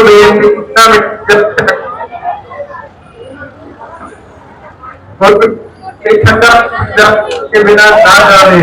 ਨੂੰ ਬੇਨਤੀ ਵਿੱਚ ਹੋਰ ਇਹ ਠੰਡਾ ਜਦ ਕੇ ਬਿਨਾ ਨਾ ਜਾਵੇ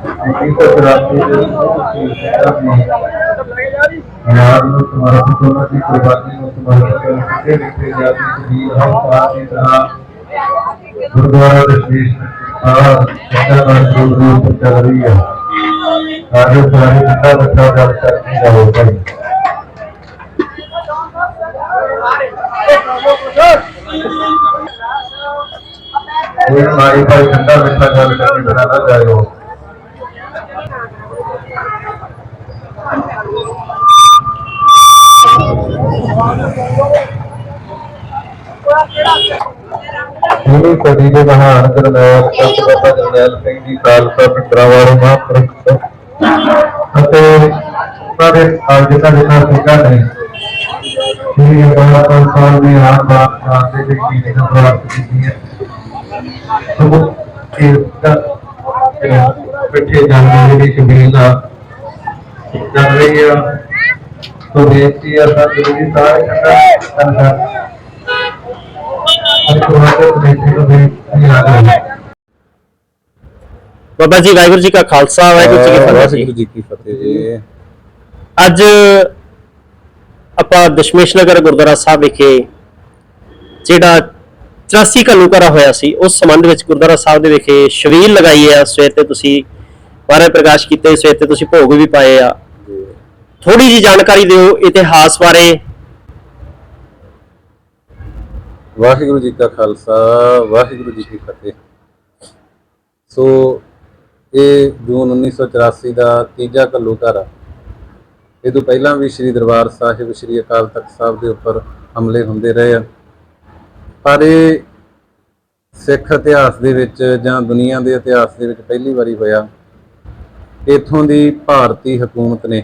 ਜਲ ਕਰਕੇ ਯਾਦ ਨੂੰ ਸਮਰਪਿਤ ਹੋਣਾ ਦੀ ਕੁਰਬਾਨੀ ਨੂੰ ਸਮਰਪਿਤ ਕਰਨ ਕਿਸੇ ਵੀ ਤੇ ਜਾਤੀ ਸਰੀਰ ਹਮ ਪਾਸ ਦੀ ਤਰ੍ਹਾਂ ਗੁਰਦੁਆਰਾ ਦੇ ਸ਼ੀਸ਼ ਆ ਸੱਚਾ ਨਾਲ ਜੁੜ ਰੂਪ ਚੱਲ ਰਹੀ ਹੈ ਸਾਰੇ ਸਾਰੇ ਜਿੰਦਾ ਬੱਚਾ ਗੱਲ ਕਰਕੇ ਜਾਓ ਭਾਈ ਕੋਈ ਮਾਰੀ ਭਾਈ ਠੰਡਾ ਮਿੱਠਾ ਗੱਲ ਕਰਕੇ ਬਣਾ ਨਾ ਜਾਇਓ ਗੁਰੂ ਕਦੀ ਦੇ ਮਹਾਨ ਗਰਨਾਮ ਸੰਤ ਬਾਬਾ ਜਰਨੈਲ ਸਿੰਘ ਜੀ ਖਾਲਸਾ ਪਿੰਡਰਾਵਾਲੇ ਮਹਾਂਪੁਰਖ ਅਤੇ ਉਹਨਾਂ ਦੇ ਅੱਜ ਦਾ ਜਿਹੜਾ ਸਿੰਘਾਂ ਨੇ ਸ੍ਰੀ ਅਕਾਲ ਤਖਤ ਸਾਹਿਬ ਦੀ ਆਨ ਬਾਤ ਖਾਨ ਦੇ ਵਿੱਚ ਕੀ ਪ੍ਰਾਪਤ ਕੀਤੀ ਹੈ ਸਭ ਇਹ ਪਿੱਛੇ ਜਾਣ ਦੀ ਸ਼ਬੀਲ ਦਾ ਚੱਲ ਰਹੀ ਆ ਸੋ ਬੇਨਤੀ ਆ ਸਭ ਜੀ ਸਾਰੇ ਇਕੱਠਾ ਕਰ ਅੱਜ ਤੁਹਾਡੇ ਕਮੇਟੀ ਨੂੰ ਬੇਨਤੀ ਆ ਰਹੀ ਹੈ ਬਾਬਾ ਜੀ ਵਾਹਿਗੁਰੂ ਜੀ ਕਾ ਖਾਲਸਾ ਵਾਹਿਗੁਰੂ ਜੀ ਕੀ ਫਤਿਹ ਵਾਹਿਗੁਰੂ ਜੀ ਜੀ ਕੀ ਫਤਿਹ ਜੀ। ਅੱਜ ਆਪਾਂ ਦਸ਼ਮੇਸ਼ ਨਗਰ ਗੁਰਦੁਆਰਾ ਸਾਹਿਬ ਵਿਖੇ ਜਿਹੜਾ 84 ਘੱਲੂਘਾਰਾ ਹੋਇਆ ਸੀ ਉਸ ਸੰਬੰਧ ਵਿੱਚ ਗੁਰਦੁਆਰਾ ਸਾਹਿਬ ਦੇ ਵਿਖੇ ਸ਼ਵੀਲ ਲਗਾਈ ਹੈ ਸਵੇਰ ਤੇ ਤੁਸੀਂ ਬਾਰੇ ਪ੍ਰਕਾਸ਼ ਕੀਤੇ ਸਵੇਰ ਤੇ ਤੁਸੀਂ ਭੋਗ ਵੀ ਪਾਏ ਆ। ਥੋੜੀ ਜੀ ਜਾਣਕਾਰੀ ਦਿਓ ਇਤਿਹਾਸ ਬਾਰੇ। ਵਾਹਿਗੁਰੂ ਜੀ ਕਾ ਖਾਲਸਾ, ਵਾਹਿਗੁਰੂ ਜੀ ਕੀ ਫਤਿਹ। ਸੋ, ਇਹ ਜੂਨ 1984 ਦਾ ਤੀਜਾ ਘੱਲੂਘਾਰਾ ਇਹ ਤੋਂ ਪਹਿਲਾਂ ਵੀ ਸ੍ਰੀ ਦਰਬਾਰ ਸਾਹਿਬ, ਸ੍ਰੀ ਅਕਾਲ ਤਖਤ ਸਾਹਿਬ ਦੇ ਉੱਪਰ ਹਮਲੇ ਹੁੰਦੇ ਰਹੇ ਆ। ਪਰ ਇਹ ਸਿੱਖ ਇਤਿਹਾਸ ਦੇ ਵਿੱਚ ਜਾਂ ਦੁਨੀਆ ਦੇ ਇਤਿਹਾਸ ਦੇ ਵਿੱਚ ਪਹਿਲੀ ਵਾਰੀ ਹੋਇਆ। ਇਥੋਂ ਦੀ ਭਾਰਤੀ ਹਕੂਮਤ ਨੇ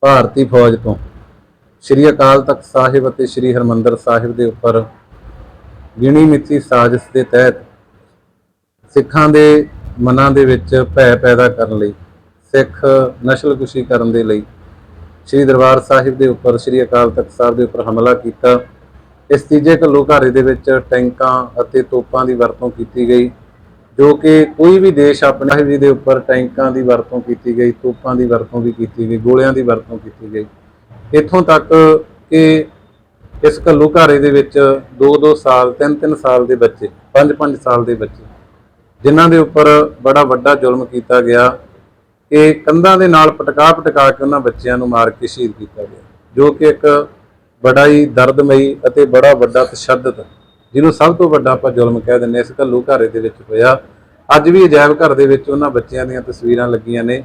ਭਾਰਤੀ ਫੌਜ ਤੋਂ ਸ਼੍ਰੀ ਅਕਾਲ ਤਖਤ ਸਾਹਿਬ ਅਤੇ ਸ਼੍ਰੀ ਹਰਮੰਦਰ ਸਾਹਿਬ ਦੇ ਉੱਪਰ ਗਿਣੀ ਮਿੱਥੀ ਸਾਜ਼ਿਸ਼ ਦੇ ਤਹਿਤ ਸਿੱਖਾਂ ਦੇ ਮਨਾਂ ਦੇ ਵਿੱਚ ਭੈ ਪੈਦਾ ਕਰਨ ਲਈ, ਸਿੱਖ ਨਸਲਕੁਸ਼ੀ ਕਰਨ ਦੇ ਲਈ ਸ਼੍ਰੀ ਦਰਬਾਰ ਸਾਹਿਬ ਦੇ ਉੱਪਰ, ਸ਼੍ਰੀ ਅਕਾਲ ਤਖਤ ਸਾਹਿਬ ਦੇ ਉੱਪਰ ਹਮਲਾ ਕੀਤਾ। ਇਸ ਤੀਜੇ ਘੱਲੂਘਾਰੇ ਦੇ ਵਿੱਚ ਟੈਂਕਾਂ ਅਤੇ ਤੋਪਾਂ ਦੀ ਵਰਤੋਂ ਕੀਤੀ ਗਈ, ਜੋ ਕਿ ਕੋਈ ਵੀ ਦੇਸ਼ ਆਪਣਾ ਸਾਹਿਬ ਜੀ ਦੇ ਉੱਪਰ ਟੈਂਕਾਂ ਦੀ ਵਰਤੋਂ ਕੀਤੀ ਗਈ, ਤੋਪਾਂ ਦੀ ਵਰਤੋਂ ਵੀ ਕੀਤੀ ਗਈ, ਗੋਲਿਆਂ ਦੀ ਵਰਤੋਂ ਕੀਤੀ ਗਈ। ਇੱਥੋਂ ਤੱਕ ਕਿ ਇਸ ਘੱਲੂਘਾਰੇ ਦੇ ਵਿੱਚ 2-2 ਸਾਲ 3-3 ਸਾਲ ਦੇ ਬੱਚੇ 5-5 ਸਾਲ ਦੇ ਬੱਚੇ ਜਿਨ੍ਹਾਂ ਦੇ ਉੱਪਰ ਬੜਾ ਵੱਡਾ ਜ਼ੁਲਮ ਕੀਤਾ ਗਿਆ। ਕਿ ਕੰਧਾਂ ਦੇ ਨਾਲ ਪਟਕਾ ਪਟਕਾ ਕੇ ਉਹਨਾਂ ਬੱਚਿਆਂ ਨੂੰ ਮਾਰ ਕੇ ਸ਼ਹੀਦ ਕੀਤਾ ਗਿਆ ਜੋ ਕਿ ਇੱਕ ਬੜਾ ਹੀ ਦਰਦਮਈ ਅਤੇ ਬੜਾ ਵੱਡਾ ਤਸ਼ੱਦਦ ਜਿਹਨੂੰ ਸਭ ਤੋਂ ਵੱਡਾ ਆਪਾਂ ਜ਼ੁਲਮ ਕਹਿ ਦਿੰਦੇ ਹਾਂ, ਇਸ ਘੱਲੂਘਾਰੇ ਦੇ ਵਿੱਚ ਹੋਇਆ। ਅੱਜ ਵੀ ਅਜਾਇਬ ਘਰ ਦੇ ਵਿੱਚ ਉਹਨਾਂ ਬੱਚਿਆਂ ਦੀਆਂ ਤਸਵੀਰਾਂ ਲੱਗੀਆਂ ਨੇ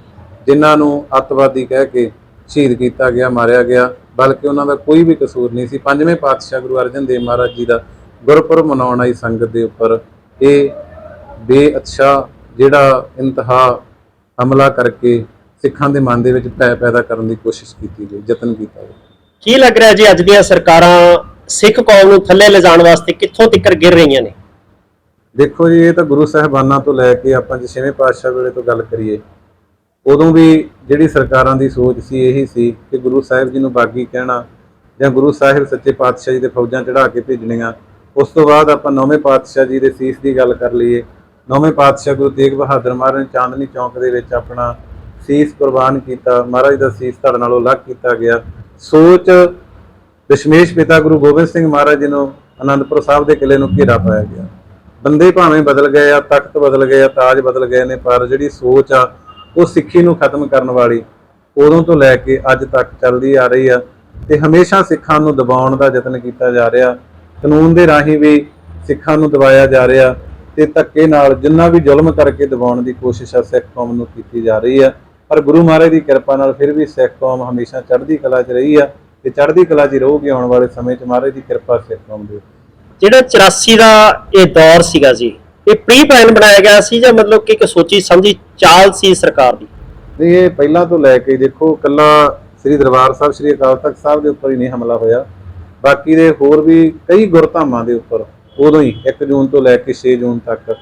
ਜਿਨ੍ਹਾਂ ਨੂੰ ਅੱਤਵਾਦੀ ਕਹਿ ਕੇ ਸ਼ਹੀਦ ਕੀਤਾ ਗਿਆ ਮਾਰਿਆ ਗਿਆ ਬਲਕਿ ਉਹਨਾਂ ਦਾ ਕੋਈ ਵੀ ਕਸੂਰ ਨਹੀਂ ਸੀ। ਪੰਜਵੇਂ ਪਾਤਸ਼ਾਹ ਗੁਰੂ ਅਰਜਨ ਦੇਵ ਮਹਾਰਾਜ ਜੀ ਦਾ ਗੁਰਪੁਰਬ ਮਨਾਉਣ ਆਈ ਸੰਗਤ ਦੇ ਉੱਪਰ ਇਹ ਬੇਅਤਸ਼ਾ ਜਿਹੜਾ ਇੰਤਹਾ ਹਮਲਾ ਕਰਕੇ ਸਿੱਖਾਂ ਦੇ ਮਨ ਦੇ ਵਿੱਚ ਭੈ ਪੈਦਾ ਕਰਨ ਦੀ ਕੋਸ਼ਿਸ਼ ਕੀਤੀ ਗਈ ਯਤਨ ਕੀਤਾ ਗਿਆ। ਕੀ ਲੱਗ ਰਿਹਾ ਜੀ ਅੱਜ ਦੀਆਂ ਸਰਕਾਰਾਂ ਸਿੱਖ ਕੌਮ ਨੂੰ ਥੱਲੇ ਲਿਜਾਣ ਵਾਸਤੇ ਕਿੱਥੋਂ ਤੱਕ ਗਿਰ ਰਹੀਆਂ ਨੇ? ਦੇਖੋ ਜੀ ਇਹ ਤਾਂ ਗੁਰੂ ਸਾਹਿਬਾਨਾਂ ਤੋਂ ਲੈ ਕੇ ਆਪਾਂ ਜੇ ਛੇਵੇਂ ਪਾਤਸ਼ਾਹ ਵੇਲੇ ਤੋਂ ਗੱਲ ਕਰੀਏ ਉਦੋਂ ਵੀ ਜਿਹੜੀ ਸਰਕਾਰਾਂ ਦੀ ਸੋਚ ਸੀ ਇਹੀ ਸੀ ਕਿ ਗੁਰੂ ਸਾਹਿਬ ਜੀ ਨੂੰ ਬਾਗੀ ਕਹਿਣਾ ਜਾਂ ਗੁਰੂ ਸਾਹਿਬ ਸੱਚੇ ਪਾਤਸ਼ਾਹ ਜੀ ਦੇ ਫੌਜਾਂ ਚੜਾ ਕੇ ਭੇਜਣੀਆਂ, ਉਸ ਤੋਂ ਬਾਅਦ ਆਪਾਂ ਨੌਵੇਂ ਪਾਤਸ਼ਾਹ ਜੀ ਦੇ ਸੀਸ ਦੀ ਗੱਲ ਕਰ ਲਈਏ। ਨੌਵੇਂ ਪਾਤਸ਼ਾਹ ਗੁਰੂ ਤੇਗ ਬਹਾਦਰ ਮਹਾਰਾਜ ਨੇ ਚਾਂਦਨੀ ਚੌਂਕ ਦੇ ਵਿੱਚ ਆਪਣਾ ਸੀਸ ਕੁਰਬਾਨ ਕੀਤਾ, ਮਹਾਰਾਜ ਦਾ ਸੀਸ ਧੜ ਨਾਲੋਂ ਅਲੱਗ ਕੀਤਾ ਗਿਆ। ਸੋਚ ਦਸ਼ਮੇਸ਼ ਪਿਤਾ ਗੁਰੂ ਗੋਬਿੰਦ ਸਿੰਘ ਮਹਾਰਾਜ ਜੀ ਨੂੰ ਅਨੰਦਪੁਰ ਸਾਹਿਬ ਦੇ ਕਿਲੇ ਨੂੰ ਘੇਰਾ ਪਾਇਆ ਗਿਆ। ਬੰਦੇ ਭਾਵੇਂ ਬਦਲ ਗਏ ਆ, ਤਖਤ ਬਦਲ ਗਏ ਆ, ਤਾਜ ਬਦਲ ਗਏ ਨੇ, ਪਰ ਜਿਹੜੀ ਸੋਚ ਆ ਉਹ ਸਿੱਖੀ ਨੂੰ ਖਤਮ ਕਰਨ ਵਾਲੀ ਉਦੋਂ ਤੋਂ ਲੈ ਕੇ ਅੱਜ ਤੱਕ ਚੱਲਦੀ ਆ ਰਹੀ ਆ ਤੇ ਹਮੇਸ਼ਾ ਸਿੱਖਾਂ ਨੂੰ ਦਬਾਉਣ ਦਾ ਯਤਨ ਕੀਤਾ ਜਾ ਰਿਹਾ। ਕਾਨੂੰਨ ਦੇ ਰਾਹੀਂ ਵੀ ਸਿੱਖਾਂ ਨੂੰ ਦਬਾਇਆ ਜਾ ਰਿਹਾ ਤੇ ਧੱਕੇ ਨਾਲ ਜਿੰਨਾ ਵੀ ਜ਼ੁਲਮ ਕਰਕੇ ਦਬਾਉਣ ਦੀ ਕੋਸ਼ਿਸ਼ ਆ, ਸਿੱਖ ਕੌਮ ਨੂੰ ਕੀਤੀ ਜਾ ਰਹੀ ਆ। ਪਰ ਗੁਰੂ ਮਹਾਰਾਜ ਦੀ ਕਿਰਪਾ ਨਾਲ ਫਿਰ ਵੀ ਸਿੱਖ ਕੌਮ ਹਮੇਸ਼ਾ ਚੜ੍ਹਦੀ ਕਲਾ 'ਚ ਰਹੀ ਆ ਤੇ ਚੜ੍ਹਦੀ ਕਲਾ 'ਚ ਰਹੂਗੀ ਆਉਣ ਵਾਲੇ ਸਮੇਂ 'ਚ ਮਹਾਰਾਜ ਦੀ ਕਿਰਪਾ ਸਿੱਖ ਕੌਮ ਦੇ। ਜਿਹੜਾ 84 ਦਾ ਇਹ ਦੌਰ ਸੀਗਾ ਜੀ, ਇਹ ਪ੍ਰੀ ਪਲਾਨ ਬਣਾਇਆ ਗਿਆ ਸੀ ਜਾਂ ਮਤਲਬ ਕਿ ਇੱਕ ਸੋਚੀ ਸਮਝੀ ਚਾਲ ਸੀ ਸਰਕਾਰ ਦੀ। ਨਹੀਂ ਇਹ ਪਹਿਲਾਂ ਤੋਂ ਲੈ ਕੇ ਦੇਖੋ ਕੱਲਾ ਸ੍ਰੀ ਦਰਬਾਰ ਸਾਹਿਬ, ਸ੍ਰੀ ਅਕਾਲ ਤਖਤ ਸਾਹਿਬ ਦੇ ਉੱਪਰ ਹੀ ਨਹੀਂ ਹਮਲਾ ਹੋਇਆ। ਬਾਕੀ ਦੇ ਹੋਰ ਵੀ ਕਈ ਗੁਰਧਾਮਾਂ ਦੇ ਉੱਪਰ, ਉਦੋਂ ਹੀ 1 ਜੂਨ ਤੋਂ ਲੈ ਕੇ 6 ਜੂਨ ਤੱਕ।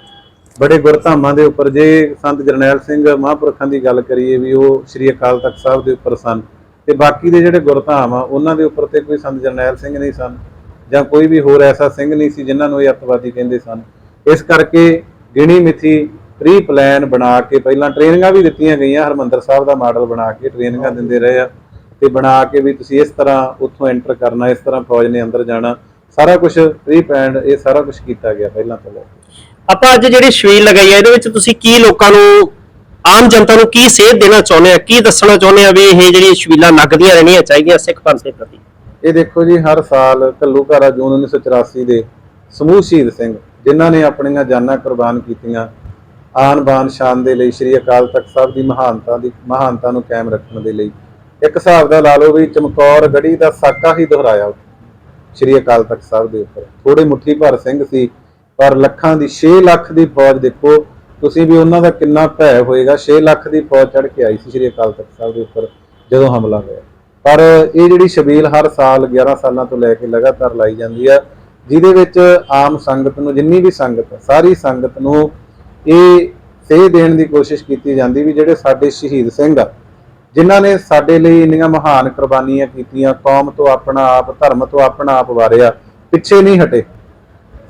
ਬੜੇ ਗੁਰਧਾਮਾਂ ਦੇ ਉੱਪਰ, ਜੇ ਸੰਤ ਜਰਨੈਲ ਸਿੰਘ ਮਹਾਂਪੁਰਖਾਂ ਦੀ ਗੱਲ ਕਰੀਏ ਵੀ ਉਹ ਸ੍ਰੀ ਅਕਾਲ ਤਖਤ ਸਾਹਿਬ ਦੇ ਉੱਪਰ ਸਨ, ਤੇ ਬਾਕੀ ਦੇ ਜਿਹੜੇ ਗੁਰਧਾਮ ਆ, ਉਹਨਾਂ ਦੇ ਉੱਪਰ ਤੇ ਕੋਈ ਸੰਤ ਜਰਨੈਲ ਸਿੰਘ ਨਹੀਂ ਸਨ, ਜਾਂ ਕੋਈ ਵੀ ਹੋਰ ਐਸਾ ਸਿੰਘ ਨਹੀਂ ਸੀ ਜਿਨ੍ਹਾਂ ਨੂੰ ਇਹ ਅੱਤਵਾਦੀ ਕਹਿੰਦੇ ਸਨ। ਇਸ ਕਰਕੇ ਗਿਣੀ ਮਿਥੀ ਪ੍ਰੀ ਪਲਾਨ ਬਣਾ ਕੇ ਪਹਿਲਾਂ ਟ੍ਰੇਨਿੰਗਾਂ ਵੀ ਦਿੱਤੀਆਂ ਗਈਆਂ ਹਰਮੰਦਰ ਸਾਹਿਬ ਦਾ ਮਾਡਲ ਬਣਾ ਕੇ ਟ੍ਰੇਨਿੰਗਾਂ ਦਿੰਦੇ ਰਹੇ ਆ। ਤੇ ਬਣਾ ਕੇ ਵੀ ਤੁਸੀਂ ਇਸ ਤਰ੍ਹਾਂ ਉੱਥੋਂ ਐਂਟਰ ਕਰਨਾ ਇਸ ਤਰ੍ਹਾਂ ਫੌਜ ਨੇ ਅੰਦਰ ਜਾਣਾ ਸਾਰਾ ਕੁਝ ਪ੍ਰੀ ਪਲਾਨ ਇਹ ਸਾਰਾ ਕੁਝ ਕੀਤਾ ਗਿਆ ਪਹਿਲਾਂ ਤੋਂ ਲੈ ਆਪਾਂ ਅੱਜ ਜਿਹੜੀ ਸ਼ਵੀਲ ਲਗਾਈ ਹੈ ਇਹਦੇ ਵਿੱਚ ਤੁਸੀਂ ਕੀ ਲੋਕਾਂ ਨੂੰ ਆਮ ਜਨਤਾ ਨੂੰ ਕੀ ਸੇਧ ਦੇਣਾ ਚਾਹੁੰਦੇ ਆ ਕੀ ਦੱਸਣਾ ਚਾਹੁੰਦੇ ਆ ਵੀ ਇਹ ਜਿਹੜੀ ਸ਼ਵੀਲਾਂ ਲੱਗਦੀਆਂ ਰਹਿਣੀਆਂ ਚਾਹੀਦੀਆਂ ਸਿੱਖ ਪੰਥ ਦੇ ਪ੍ਰਤੀ? ਇਹ ਦੇਖੋ ਜੀ ਹਰ ਸਾਲ ਘੱਲੂਘਾਰਾ ਜੂਨ 1984 ਦੇ ਸਮੂਹ ਸ਼ਹੀਦ ਸਿੰਘ ਜਿਨ੍ਹਾਂ ਨੇ ਆਪਣੀਆਂ ਜਾਨਾਂ ਕੁਰਬਾਨ ਕੀਤੀਆਂ ਆਨ ਬਾਨ ਸ਼ਾਨ ਦੇ ਲਈ ਸ੍ਰੀ ਅਕਾਲ ਤਖਤ ਸਾਹਿਬ ਦੀ ਮਹਾਨਤਾ ਦੀ ਮਹਾਨਤਾ ਨੂੰ ਕਾਇਮ ਰੱਖਣ ਦੇ ਲਈ। ਇੱਕ ਹਿਸਾਬ ਦਾ ਲਾ ਲਓ ਵੀ ਚਮਕੌਰ ਗੜੀ ਦਾ ਸਾਕਾ ਹੀ ਦੁਹਰਾਇਆ ਸ੍ਰੀ ਅਕਾਲ ਤਖਤ ਸਾਹਿਬ ਦੇ ਉੱਪਰ। ਥੋੜੇ ਮੁੱਠੀ ਭਰ ਸਿੰਘ ਸੀ, ਪਰ ਲੱਖਾਂ ਦੀ 6 ਲੱਖ ਦੀ ਫੌਜ ਦੇਖੋ, ਤੁਸੀਂ ਵੀ ਉਹਨਾਂ ਦਾ ਕਿੰਨਾ ਭੈ ਹੋਏਗਾ। 6 ਲੱਖ ਦੀ ਫੌਜ ਚੜ ਕੇ ਆਈ ਸੀ ਸ੍ਰੀ ਅਕਾਲ ਤਖਤ ਸਾਹਿਬ ਦੇ ਉੱਪਰ, ਜਦੋਂ ਹਮਲਾ ਹੋਇਆ। ਪਰ ਇਹ ਜਿਹੜੀ ਸ਼ਬੀਲ ਹਰ ਸਾਲ 11 ਸਾਲਾਂ ਤੋਂ ਲੈ ਕੇ ਲਗਾਤਾਰ ਲਾਈ ਜਾਂਦੀ ਆ, ਜਿਹਦੇ ਵਿੱਚ ਆਮ ਸੰਗਤ ਨੂੰ, ਜਿੰਨੀ ਵੀ ਸੰਗਤ ਸਾਰੀ ਸੰਗਤ ਨੂੰ ਇਹ ਸੇਧ ਦੇਣ ਦੀ ਕੋਸ਼ਿਸ਼ ਕੀਤੀ ਜਾਂਦੀ ਵੀ ਜਿਹੜੇ ਸਾਡੇ ਸ਼ਹੀਦ ਸਿੰਘ ਆ, ਜਿਨ੍ਹਾਂ ਨੇ ਸਾਡੇ ਲਈ ਇੰਨੀਆਂ ਮਹਾਨ ਕੁਰਬਾਨੀਆਂ ਕੀਤੀਆਂ, ਕੌਮ ਤੋਂ ਆਪਣਾ ਆਪ, ਧਰਮ ਤੋਂ ਆਪਣਾ ਆਪ ਵਾਰਿਆ ਪਿੱਛੇ ਨਹੀਂ ਹਟੇ।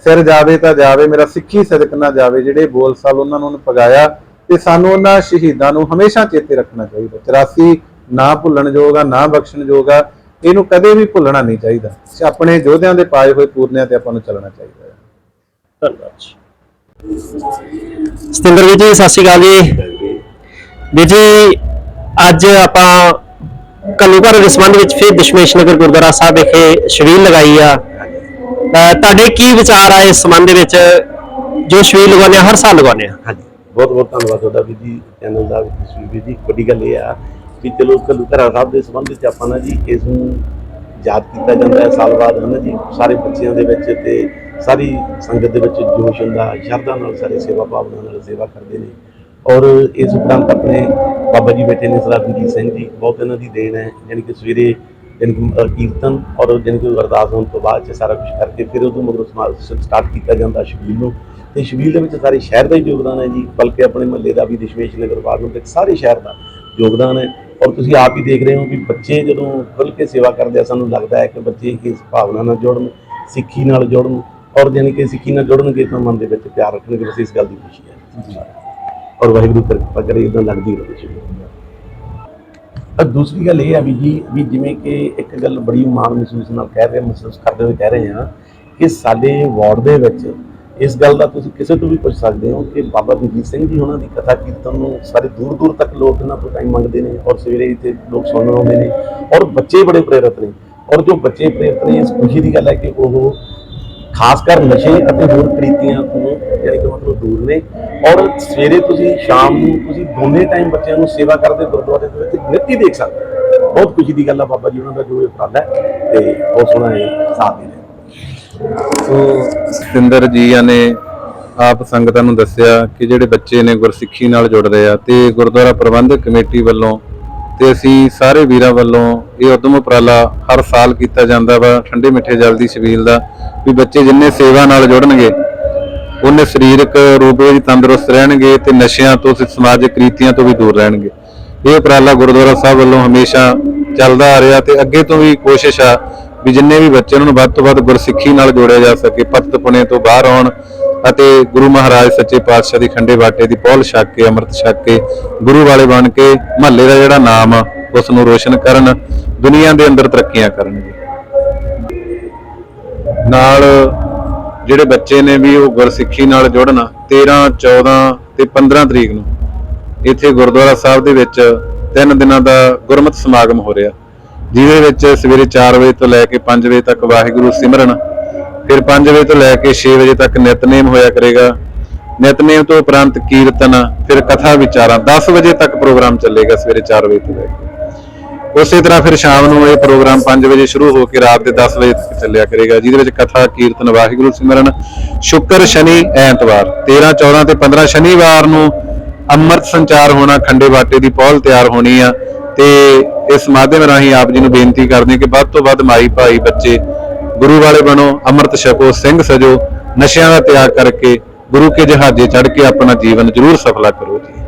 ਸਿਰ ਜਾਵੇ ਤਾਂ ਜਾਵੇ, ਮੇਰਾ ਸਿੱਖੀ ਸਦਕ ਨਾ ਜਾਵੇ, ਜਿਹੜੇ ਬੋਲ ਸਾਲ ਉਹਨਾਂ ਨੂੰ ਪਗਾਇਆ, ਤੇ ਸਾਨੂੰ ਉਹਨਾਂ ਸ਼ਹੀਦਾਂ ਨੂੰ ਹਮੇਸ਼ਾ ਚੇਤੇ ਰੱਖਣਾ ਚਾਹੀਦਾ। 84 ਨਾ ਭੁੱਲਣ ਯੋਗ ਆ, ਨਾ ਬਖਸ਼ਣ ਯੋਗ ਆ, ਇਹਨੂੰ ਕਦੇ ਵੀ ਭੁੱਲਣਾ ਨਹੀਂ ਚਾਹੀਦਾ। ਆਪਣੇ ਯੋਧਿਆਂ ਦੇ ਪਾਏ ਹੋਏ ਪੂਰਨਿਆਂ ਤੇ ਆਪਾਂ ਨੂੰ ਚੱਲਣਾ ਚਾਹੀਦਾ ਹੈ। ਧੰਨਵਾਦ ਸਤਿੰਦਰ ਵੀਰ ਜੀ, ਸਤਿ ਸ਼੍ਰੀ ਅਕਾਲ ਜੀ। ਵੀਰ ਜੀ, ਅੱਜ ਆਪਾਂ ਕੱਲੂਘਰ ਦੇ ਸੰਬੰਧ ਵਿੱਚ ਫਿਰ ਦਸ਼ਮੇਸ਼ ਨਗਰ ਗੁਰਦੁਆਰਾ ਸਾਹਿਬ ਵਿਖੇ ਸ਼ਵੀਲ ਲਗਾਈ ਆ। ਤੁਹਾਡੇ ਕੀ ਵਿਚਾਰ ਆ ਇਸ ਸੰਬੰਧ ਦੇ ਵਿੱਚ, ਜੋ ਸ਼ਵੀਲ ਲਗਾਉਂਦੇ ਆ, ਹਰ ਸਾਲ ਲਗਾਉਂਦੇ ਆ? ਹਾਂਜੀ, ਬਹੁਤ ਬਹੁਤ ਧੰਨਵਾਦ ਤੁਹਾਡਾ ਵੀ ਜੀ, ਚੈਨਲ ਦਾ ਵੀ ਜੀ ਵੱਡੀ ਗੱਲ ਇਹ ਆ ਕਿ ਚਲੋ ਕੱਲੂ ਘਰਾਂ ਸਾਹਿਬ ਦੇ ਸੰਬੰਧ ਵਿੱਚ ਆਪਾਂ ਨਾ ਜੀ, ਇਸ ਨੂੰ ਯਾਦ ਕੀਤਾ ਜਾਂਦਾ ਹੈ, ਸਾਲ ਬਾਅਦ ਹੈ ਨਾ ਜੀ, ਸਾਰੇ ਬੱਚਿਆਂ ਦੇ ਵਿੱਚ ਤੇ ਸਾਰੀ ਸੰਗਤ ਦੇ ਵਿੱਚ ਜੋਸ਼ ਹੁੰਦਾ, ਸ਼ਰਧਾ ਨਾਲ ਸਾਰੇ ਸੇਵਾ ਭਾਵਨਾ ਨਾਲ ਸੇਵਾ ਕਰਦੇ ਨੇ। ਔਰ ਇਸ ਉਪਰੰਤ ਆਪਣੇ ਬਾਬਾ ਜੀ ਬੈਠੇ ਨੇ ਸਰਦਾਰ ਰਣਜੀਤ ਸਿੰਘ ਜੀ, ਬਹੁਤ ਇਹਨਾਂ ਦੀ ਦੇਣ ਹੈ ਯਾਨੀ ਕਿ ਸਵੇਰੇ ਯਾਨੀ ਕੀਰਤਨ ਔਰ ਯਾਨੀ ਕਿ ਅਰਦਾਸ ਹੋਣ ਤੋਂ ਬਾਅਦ ਚ ਸਾਰਾ ਕੁਝ ਕਰਕੇ ਫਿਰ ਉਦੋਂ ਮਗਰੋਂ ਸਮਾਜ ਸਟਾਰਟ ਕੀਤਾ ਜਾਂਦਾ ਸ਼ਬੀਲ ਨੂੰ। ਤੇ ਸ਼ਬੀਲ ਦੇ ਵਿੱਚ ਸਾਰੇ ਸ਼ਹਿਰ ਦਾ ਹੀ ਯੋਗਦਾਨ ਹੈ ਜੀ, ਬਲਕਿ ਆਪਣੇ ਮਹੱਲੇ ਦਾ ਵੀ ਦਸ਼ਮੇਸ਼ ਨਗਰ ਵਾਰਡ ਨੂੰ ਤੇ ਸਾਰੇ ਸ਼ਹਿਰ ਦਾ ਯੋਗਦਾਨ ਹੈ। ਔਰ ਤੁਸੀਂ ਆਪ ਹੀ ਦੇਖ ਰਹੇ ਹੋ ਵੀ ਬੱਚੇ ਜਦੋਂ ਖੁੱਲ੍ਹ ਕੇ ਸੇਵਾ ਕਰਦੇ ਆ ਸਾਨੂੰ ਲੱਗਦਾ ਹੈ ਕਿ ਬੱਚੇ ਇਸ ਭਾਵਨਾ ਨਾਲ ਜੁੜਨ ਸਿੱਖੀ ਨਾਲ ਜੁੜਨ ਔਰ ਯਾਨੀ ਕਿ ਸਿੱਖੀ ਨਾਲ ਜੁੜਨਗੇ ਤਾਂ ਮਨ ਦੇ ਵਿੱਚ ਪਿਆਰ ਰੱਖਣਗੇ। ਬਸ ਇਸ ਗੱਲ ਦੀ ਖੁਸ਼ੀ ਹੈ। ਔਰ ਵਾਹਿਗੁਰੂ ਕਿਰਪਾ ਕਰੇ ਇਦਾਂ ਲੱਗਦੀ ਰਹੇ। ਜੀ ਅ ਦੂਸਰੀ ਗੱਲ ਇਹ ਆ ਵੀ ਜੀ ਵੀ ਜਿਵੇਂ ਕਿ ਇੱਕ ਗੱਲ ਬੜੀ ਮਾਣ ਮਹਿਸੂਸ ਨਾਲ ਕਹਿ ਰਹੇ ਮਹਿਸੂਸ ਕਰਦੇ ਹੋਏ ਕਹਿ ਰਹੇ ਹਾਂ ਕਿ ਸਾਡੇ ਵਾਰਡ ਦੇ ਵਿੱਚ ਇਸ ਗੱਲ ਦਾ ਤੁਸੀਂ ਕਿਸੇ ਤੋਂ ਵੀ ਪੁੱਛ ਸਕਦੇ ਹੋ ਕਿ ਬਾਬਾ ਜਗਜੀਤ ਸਿੰਘ ਜੀ ਉਹਨਾਂ ਦੀ ਕਥਾ ਕੀਰਤਨ ਨੂੰ ਸਾਰੇ ਦੂਰ ਦੂਰ ਤੱਕ ਲੋਕ ਇਹਨਾਂ ਤੋਂ ਟਾਈਮ ਮੰਗਦੇ ਨੇ ਔਰ ਸਵੇਰੇ ਇੱਥੇ ਲੋਕ ਸੁਣਨ ਆਉਂਦੇ ਨੇ ਔਰ ਬੱਚੇ ਬੜੇ ਪ੍ਰੇਰਿਤ ਨੇ ਔਰ ਜੋ ਬੱਚੇ ਪ੍ਰੇਰਿਤ ਨੇ ਇਸ ਖੁਸ਼ੀ ਦੀ ਗੱਲ ਹੈ ਕਿ ਉਹ ਖਾਸ ਕਰ ਨਸ਼ੇ ਅਤੇ ਹੋਰ ਕ੍ਰੀਤੀਆਂ ਤੋਂ ਜਿਹੜੇ ਕਿ ਮਤਲਬ ਦੂਰ ਨੇ ਔਰ ਸਵੇਰੇ ਤੁਸੀਂ ਸ਼ਾਮ ਨੂੰ ਤੁਸੀਂ ਦੋਨੇ ਟਾਈਮ ਬੱਚਿਆਂ ਨੂੰ ਸੇਵਾ ਕਰਦੇ ਗੁਰਦੁਆਰੇ ਦੇ ਵਿੱਚ ਨਿੱਤੀ ਦੇਖ ਸਕਦੇ ਹੋ। ਬਹੁਤ ਖੁਸ਼ੀ ਦੀ ਗੱਲ ਆ ਬਾਬਾ ਜੀ ਉਹਨਾਂ ਦਾ ਜੋ ਇਹ ਉਪਰਾਲਾ ਹੈ ਤੇ ਬਹੁਤ ਸੋਹਣਾ ਇਹ ਸਾਥ ਦੇ ਸੋ ਸਤਿੰਦਰ ਜੀਆਂ ਨੇ ਆਪ ਸੰਗਤਾਂ ਨੂੰ ਦੱਸਿਆ ਕਿ ਜਿਹੜੇ ਬੱਚੇ ਨੇ ਗੁਰਸਿੱਖੀ ਨਾਲ ਜੁੜ ਰਹੇ ਆ ਤੇ ਗੁਰਦੁਆਰਾ ਪ੍ਰਬੰਧਕ ਕਮੇਟੀ ਵੱਲੋਂ ਤੇ ਅਸੀਂ ਸਾਰੇ ਵੀਰਾਂ ਵੱਲੋਂ ਇਹ ਉਦਮ ਉਪਰਾਲਾ ਹਰ ਸਾਲ ਕੀਤਾ ਜਾਂਦਾ ਵਾ, ਠੰਡੇ ਮਿੱਠੇ ਜਲ ਦੀ ਛਬੀਲ ਦਾ, ਵੀ ਬੱਚੇ ਜਿੰਨੇ ਸੇਵਾ ਨਾਲ ਜੁੜਨਗੇ, ਉਹਨੇ ਸਰੀਰਕ ਰੂਪ ਵਿੱਚ ਤੰਦਰੁਸਤ ਰਹਿਣਗੇ ਤੇ ਨਸ਼ਿਆਂ ਤੋਂ ਤੇ ਸਮਾਜਿਕ ਕ੍ਰੀਤੀਆਂ ਤੋਂ ਵੀ ਦੂਰ ਰਹਿਣਗੇ। ਇਹ ਉਪਰਾਲਾ ਗੁਰਦੁਆਰਾ ਸਾਹਿਬ ਵੱਲੋਂ ਹਮੇਸ਼ਾ ਚੱਲਦਾ ਆ ਰਿਹਾ ਤੇ ਅੱਗੇ ਤੋਂ ਵੀ ਕੋਸ਼ਿਸ਼ ਆ ਵੀ ਜਿੰਨੇ ਵੀ ਬੱਚੇ ਉਹਨਾਂ ਨੂੰ ਵੱਧ ਤੋਂ ਵੱਧ ਗੁਰਸਿੱਖੀ ਨਾਲ ਜੋੜਿਆ ਜਾ ਸਕੇ ਪਤਤ ਪੁਣੇ ਤੋਂ ਬਾਹਰ ਆਉਣ ਅਤੇ ਗੁਰੂ ਮਹਾਰਾਜ ਸੱਚੇ ਪਾਤਸ਼ਾਹ ਦੀ ਖੰਡੇ ਬਾਟੇ ਦੀ ਪੌਲ ਛਕ ਕੇ, ਅੰਮ੍ਰਿਤ ਛਕ ਕੇ, ਗੁਰੂ ਵਾਲੇ ਬਣ ਕੇ ਮਹੱਲੇ ਦਾ ਜਿਹੜਾ ਨਾਮ ਆ, ਉਸ ਨੂੰ ਰੋਸ਼ਨ ਕਰਨ, ਦੁਨੀਆ ਦੇ ਅੰਦਰ ਤਰੱਕੀਆਂ ਕਰਨਗੇ ਨਾਲ ਜਿਹੜੇ ਬੱਚੇ ਨੇ ਵੀ ਉਹ ਗੁਰਸਿੱਖੀ ਨਾਲ ਜੁੜਨ 13 14 ਤੇ 15 ਤਰੀਕ ਨੂੰ ਇੱਥੇ ਗੁਰਦੁਆਰਾ ਸਾਹਿਬ ਦੇ ਵਿੱਚ ਤਿੰਨ ਦਿਨਾਂ ਦਾ ਗੁਰਮਤਿ ਸਮਾਗਮ ਹੋ ਰਿਹਾ। ਜਿਹਦੇ ਵਿੱਚ ਸਵੇਰੇ 4 ਵਜੇ ਤੋਂ ਲੈ ਕੇ 5 ਵਜੇ ਤੱਕ ਵਾਹਿਗੁਰੂ ਸਿਮਰਨ, ਫਿਰ 5 ਵਜੇ ਤੋਂ ਲੈ ਕੇ 6 ਵਜੇ ਤੱਕ ਨਿਤਨੇਮ ਹੋਇਆ ਕਰੇਗਾ। ਨਿਤਨੇਮ ਤੋਂ ਉਪਰੰਤ ਕੀਰਤਨ, ਫਿਰ ਕਥਾ ਵਿਚਾਰਾਂ 10 ਵਜੇ ਤੱਕ ਪ੍ਰੋਗਰਾਮ ਚੱਲੇਗਾ ਸਵੇਰੇ 4 ਵਜੇ ਤੋਂ ਲੈ ਕੇ। ਉਸੇ ਤਰ੍ਹਾਂ ਫਿਰ ਸ਼ਾਮ ਨੂੰ ਇਹ ਪ੍ਰੋਗਰਾਮ 5 ਵਜੇ ਸ਼ੁਰੂ ਹੋ ਕੇ ਰਾਤ ਦੇ 10 ਵਜੇ ਤੱਕ ਚੱਲਿਆ ਕਰੇਗਾ, ਜਿਹਦੇ ਵਿੱਚ ਕਥਾ, ਕੀਰਤਨ, ਵਾਹਿਗੁਰੂ ਸਿਮਰਨ, ਸ਼ੁੱਕਰ ਸ਼ਨੀ ਐਤਵਾਰ 13 14 ਤੇ 15 ਸ਼ਨੀਵਾਰ ਨੂੰ ਅੰਮ੍ਰਿਤ ਸੰਚਾਰ ਹੋਣਾ, ਖੰਡੇ ਬਾਟੇ ਦੀ ਪੌਲ ਤਿਆਰ ਹੋਣੀ ਆ। ਤੇ ਇਸ ਮਾਧਿਅਮ ਰਾਹੀਂ ਆਪ ਜੀ ਨੂੰ ਬੇਨਤੀ ਕਰਦੇ ਹਾਂ ਕਿ ਵੱਧ ਤੋਂ ਵੱਧ ਮਾਈ ਭਾਈ ਬੱਚੇ ਗੁਰੂ ਵਾਲੇ ਬਣੋ, ਅੰਮ੍ਰਿਤ ਛਕੋ, ਸਿੰਘ ਸਜੋ, ਨਸ਼ਿਆਂ ਦਾ ਤਿਆਗ ਕਰਕੇ ਗੁਰੂ ਕੇ ਜਹਾਜ਼ੇ ਚੜ੍ਹ ਕੇ ਆਪਣਾ ਜੀਵਨ ਜ਼ਰੂਰ ਸਫਲਾ ਕਰੋ ਜੀ।